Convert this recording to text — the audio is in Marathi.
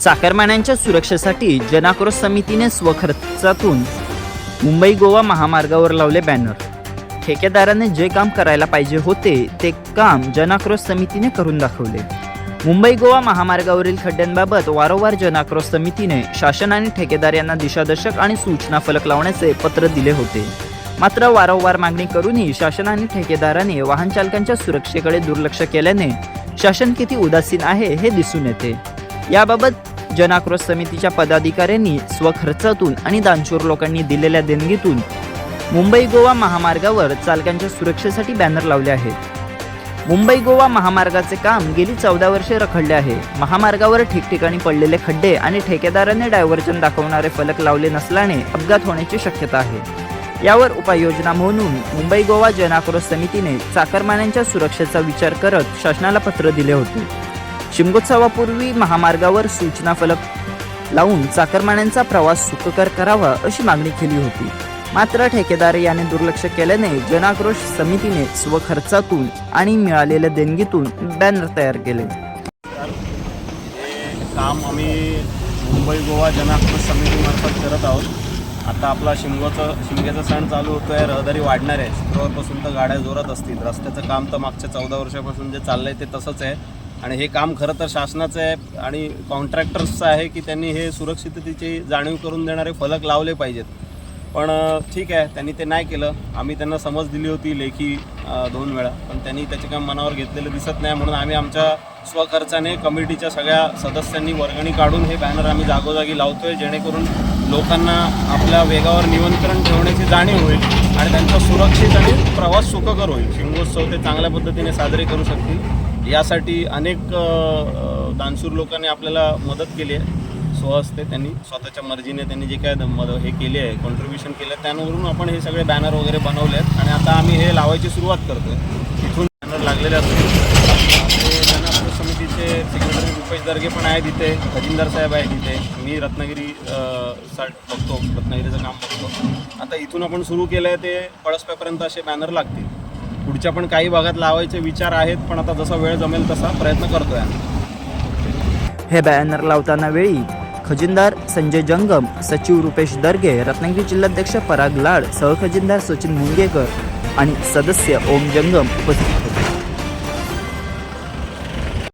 चाकरमान्यांच्या सुरक्षेसाठी जनाक्रोश समितीने स्वखर्चातून मुंबई गोवा महामार्गावर लावले बॅनर. ठेकेदाराने जे काम करायला पाहिजे होते ते काम जनाक्रोश समितीने करून दाखवले. मुंबई गोवा महामार्गावरील खड्ड्यांबाबत वारंवार जनाक्रोश समितीने शासन आणि ठेकेदार यांना दिशादर्शक आणि सूचना फलक लावण्याचे पत्र दिले होते. मात्र वारंवार मागणी करूनही शासन आणि ठेकेदाराने वाहन चालकांच्या सुरक्षेकडे दुर्लक्ष केल्याने शासन किती उदासीन आहे हे दिसून येते. याबाबत जनाक्रोश समितीच्या पदाधिकाऱ्यांनी स्वखर्चातून आणि दानशूर लोकांनी दिलेल्या देणगीतून मुंबई गोवा महामार्गावर चालकांच्या सुरक्षेसाठी बॅनर लावले आहेत. मुंबई गोवा महामार्गाचे काम गेली चौदा वर्षे रखडले आहे. महामार्गावर ठिकठिकाणी पडलेले खड्डे आणि ठेकेदाराने डायव्हर्जन दाखवणारे फलक लावले नसल्याने अपघात होण्याची शक्यता आहे. यावर उपाययोजना म्हणून मुंबई गोवा जनाक्रोश समितीने चाकरमान्यांच्या सुरक्षेचा विचार करत शासनाला पत्र दिले होते. शिमगोत्सवापूर्वी महामार्गावर सूचना फलक लावून चाकरमान्यांचा प्रवास सुखकर करावा अशी मागणी केली होती. मात्र ठेकेदार याने दुर्लक्ष केल्याने जनाक्रोश समितीने स्वखर्चातून आणि मिळालेल्या देणगीतून बॅनर तयार केले. काम आम्ही मुंबई गोवा जनाक्रोश समितीमार्फत करत आहोत. आता आपला शिमगोचा शिमग्याचा सण चालू होतो आहे रहदारी वाढणार आहे. शुक्रवारपासून तर गाड्या जोरात असतील. रस्त्याचं काम तर मागच्या चौदा वर्षापासून जे चाललं आहे ते तसंच आहे. आणि हे काम खरं तर शासनाचं आहे आणि कॉन्ट्रॅक्टर्सचं आहे की त्यांनी हे सुरक्षिततेची जाणीव करून देणारे फलक लावले पाहिजेत. पण ठीक आहे त्यांनी ते नाही केलं. आम्ही त्यांना समज दिली होती लेखी दोन वेळा. पण त्यांनी त्याचे काम मनावर घेतलेलं दिसत नाही म्हणून आम्ही आमच्या स्वखर्चाने कमिटीच्या सगळ्या सदस्यांनी वर्गणी काढून हे बॅनर आम्ही जागोजागी लावतोय जेणेकरून लोकांना आपल्या वेगावर नियंत्रण ठेवण्याची जाणीव होईल आणि त्यांचा सुरक्षित आणि प्रवास सुखकर होईल. शिमगोत्सव ते चांगल्या पद्धतीने साजरे करू शकतील. यासाठी अनेक दानसूर दानशूर लोकांनी आपल्याला मदत केली आहे. स्वहस्ते त्यांनी स्वतःच्या मर्जीने त्यांनी जे काय मद हे केले आहे कॉन्ट्रीब्युशन केलं आहे त्यावरून आपण हे सगळे बॅनर वगैरे बनवले आहेत. आणि आता आम्ही हे लावायची सुरुवात करतो आहे इथून बॅनर लागलेले असतील आपले जनाक्रोश समितीचे दर्गे पण आहेत इथे खजिनदार साहेब आहेत इथे. मी रत्नागिरी अ, बघतो रत्नागिरीचं काम बघतो. आता इथून आपण सुरू केलं आहे ते पळसप्यापर्यंत असे बॅनर लागतील. पुढच्या पण काही भागात लावायचे विचार आहेत पण आता जसा वेळ जमेल तसा प्रयत्न करतोय आम्ही. हे बॅनर लावताना वेळी खजिनदार संजय जंगम सचिव रुपेश दर्गे रत्नागिरी जिल्हाध्यक्ष पराग लाड सहखजिनदार सचिन मुंगेकर आणि सदस्य ओम जंगम उपस्थित